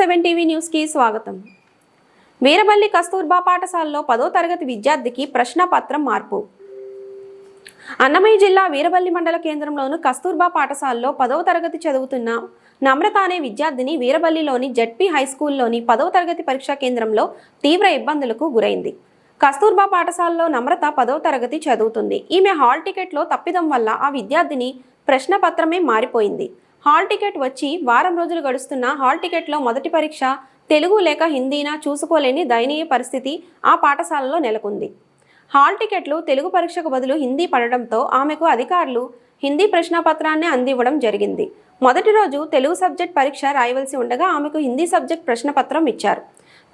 Seven TV న్యూస్కి స్వాగతం. వీరబల్లి కస్తూర్బా పాఠశాలలో పదో తరగతి విద్యార్థికి ప్రశ్నపత్రం మార్పు. అన్నమయ్య జిల్లా వీరబల్లి మండల కేంద్రంలోని కస్తూర్బా పాఠశాలలో పదవ తరగతి చదువుతున్న నమ్రత అనే విద్యార్థిని వీరబల్లిలోని జడ్పీ హై స్కూల్లోని పదవ తరగతి పరీక్షా కేంద్రంలో తీవ్ర ఇబ్బందులకు గురైంది. కస్తూర్బా పాఠశాలలో నమ్రత పదవ తరగతి చదువుతుంది. ఈమె హాల్ టికెట్లో తప్పిదం వల్ల ఆ విద్యార్థిని ప్రశ్నపత్రమే మారిపోయింది. హాల్ టికెట్ వచ్చి వారం రోజులు గడుస్తున్న హాల్ టికెట్లో మొదటి పరీక్ష తెలుగు లేక హిందీనా చూసుకోలేని దయనీయ పరిస్థితి ఆ పాఠశాలలో నెలకొంది. హాల్ టికెట్లు తెలుగు పరీక్షకు బదులు హిందీ పడడంతో ఆమెకు అధికారులు హిందీ ప్రశ్నపత్రాన్ని అందివ్వడం జరిగింది. మొదటి రోజు తెలుగు సబ్జెక్ట్ పరీక్ష రాయవలసి ఉండగా ఆమెకు హిందీ సబ్జెక్ట్ ప్రశ్నపత్రం ఇచ్చారు.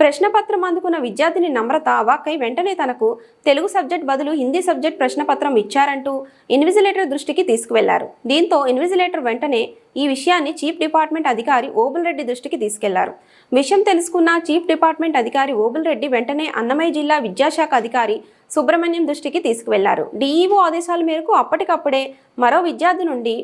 ప్రశ్నపత్రం అందుకున్న విద్యార్థిని నమ్రత అవాక్కై వెంటనే తనకు తెలుగు సబ్జెక్ట్ బదులు హిందీ సబ్జెక్ట్ ప్రశ్నపత్రం ఇచ్చారంటూ ఇన్విజిలేటర్ దృష్టికి తీసుకువెళ్ళారు. దీంతో ఇన్విజిలేటర్ వెంటనే ఈ విషయాన్ని చీఫ్ డిపార్ట్మెంట్ అధికారి ఓబుల్ రెడ్డి దృష్టికి తీసుకెళ్ళారు. విషయం తెలుసుకున్న చీఫ్ డిపార్ట్మెంట్ అధికారి ఓబుల్ రెడ్డి వెంటనే అన్నమయ్య జిల్లా విద్యాశాఖ అధికారి సుబ్రహ్మణ్యం దృష్టికి తీసుకువెళ్ళారు. డీఈఓ ఆదేశాల మేరకు అప్పటికప్పుడే మరో విద్యార్థి నుండి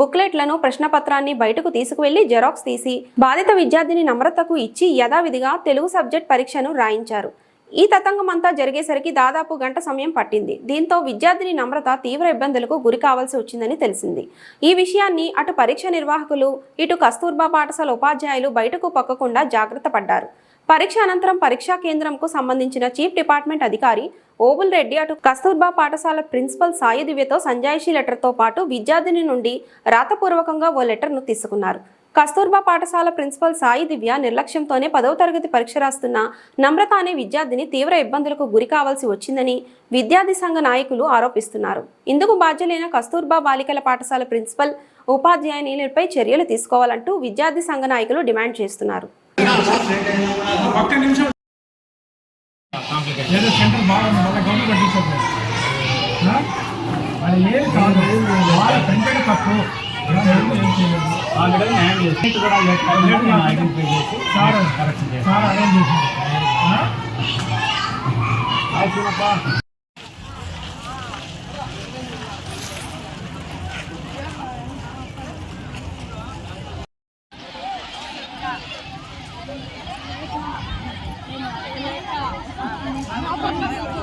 బుక్లెట్లను ప్రశ్నపత్రాన్ని బయటకు తీసుకువెళ్ళి జెరాక్స్ తీసి బాధిత విద్యార్థిని నమ్రతకు ఇచ్చి యథావిధిగా తెలుగు సబ్జెక్ట్ పరీక్షను రాయించారు. ఈ తతంగమంతా జరిగేసరికి దాదాపు గంట సమయం పట్టింది. దీంతో విద్యార్థిని నమ్రత తీవ్ర ఇబ్బందులకు గురి కావాల్సి వచ్చిందని తెలిసింది. ఈ విషయాన్ని అటు పరీక్ష నిర్వాహకులు ఇటు కస్తూర్బా పాఠశాల ఉపాధ్యాయులు బయటకు పక్కకుండా జాగ్రత్త పడ్డారు. పరీక్ష అనంతరం పరీక్షా కేంద్రంకు సంబంధించిన చీఫ్ డిపార్ట్మెంట్ అధికారి ఓబుల్ రెడ్డి అటు కస్తూర్బా పాఠశాల ప్రిన్సిపల్ సాయి దివ్యతో సంజాయిషి లెటర్తో పాటు విద్యార్థిని నుండి రాతపూర్వకంగా ఓ లెటర్ను తీసుకున్నారు. కస్తూర్బా పాఠశాల ప్రిన్సిపల్ సాయి దివ్య నిర్లక్ష్యంతోనే పదవ తరగతి పరీక్ష రాస్తున్న నమ్రత అనే విద్యార్థిని తీవ్ర ఇబ్బందులకు గురి కావాల్సి వచ్చిందని విద్యార్థి సంఘ నాయకులు ఆరోపిస్తున్నారు. ఇందుకు బాధ్యులైన కస్తూర్బా బాలికల పాఠశాల ప్రిన్సిపల్ ఉపాధ్యాయునిలపై చర్యలు తీసుకోవాలంటూ విద్యార్థి సంఘ నాయకులు డిమాండ్ చేస్తున్నారు. ఒక్క నిమిషం. ఏదో సెంటర్ బాగుంది మళ్ళీ గవర్నమెంట్ ఆ? అది ఏది కాదు. వాళ్ళ ప్రింటెడ్ తప్పు. ఆల్రెడీ న్యాయం చేసి కూడా నేను ఐడెంటిఫై చేసి సార్ కరెక్ట్ చేసి సార్ అరేంజ్ あの子のこと。